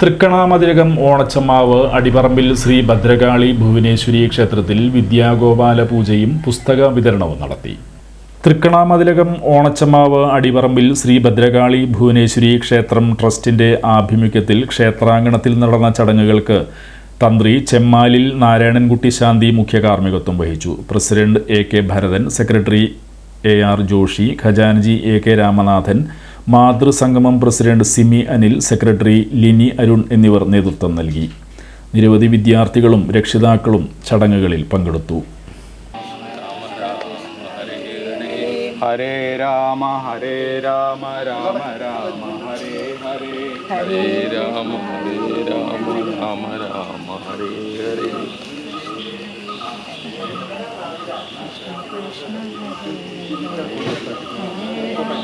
തൃക്കണാമതിലകം ഓണച്ചമാവ് അടിപറമ്പിൽ ശ്രീ ഭദ്രകാളി ഭുവനേശ്വരി ക്ഷേത്രത്തിൽ വിദ്യാഗോപാല പൂജയും പുസ്തക വിതരണവും നടത്തി. തൃക്കണാമതിലകം ഓണച്ചമാവ് അടിപറമ്പിൽ ശ്രീ ഭദ്രകാളി ഭുവനേശ്വരി ക്ഷേത്രം ട്രസ്റ്റിന്റെ ആഭിമുഖ്യത്തിൽ ക്ഷേത്രാങ്കണത്തിൽ നടന്ന ചടങ്ങുകൾക്ക് തന്ത്രി ചെമ്മാലിൽ നാരായണൻകുട്ടി ശാന്തി മുഖ്യ കാർമ്മികത്വം വഹിച്ചു. President A K Bharathan secretary A R Joshi ഖജാൻജി A K Ramanathan മാതൃസംഗമം പ്രസിഡന്റ് സിമി അനിൽ സെക്രട്ടറി ലിനി അരുൺ എന്നിവർ നേതൃത്വം നൽകി. നിരവധി വിദ്യാർത്ഥികളും രക്ഷിതാക്കളും ചടങ്ങുകളിൽ പങ്കെടുത്തു. ഹരേ രാമ ഹരേ രാമ രാമ രാമ ഹരേ ഹരേ ഹരേ രാമ ഹരേ രാമ രാമ രാമ ഹരേ ഹരേ. ഹരേ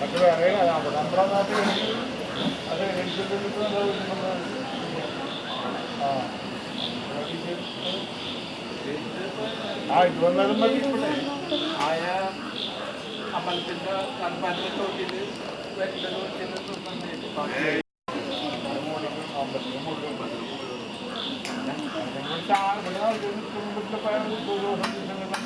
മറ്റു വേറെ നമ്മുടെ നാട്ടിൽ അത് ആ ആ ഇത് വന്നാലും മതി ഇവിടെ ആയ അമ്പലത്തിന്റെ അമ്പലത്തിന്റെ തോട്ടിൽ na parang bubuhan ng mga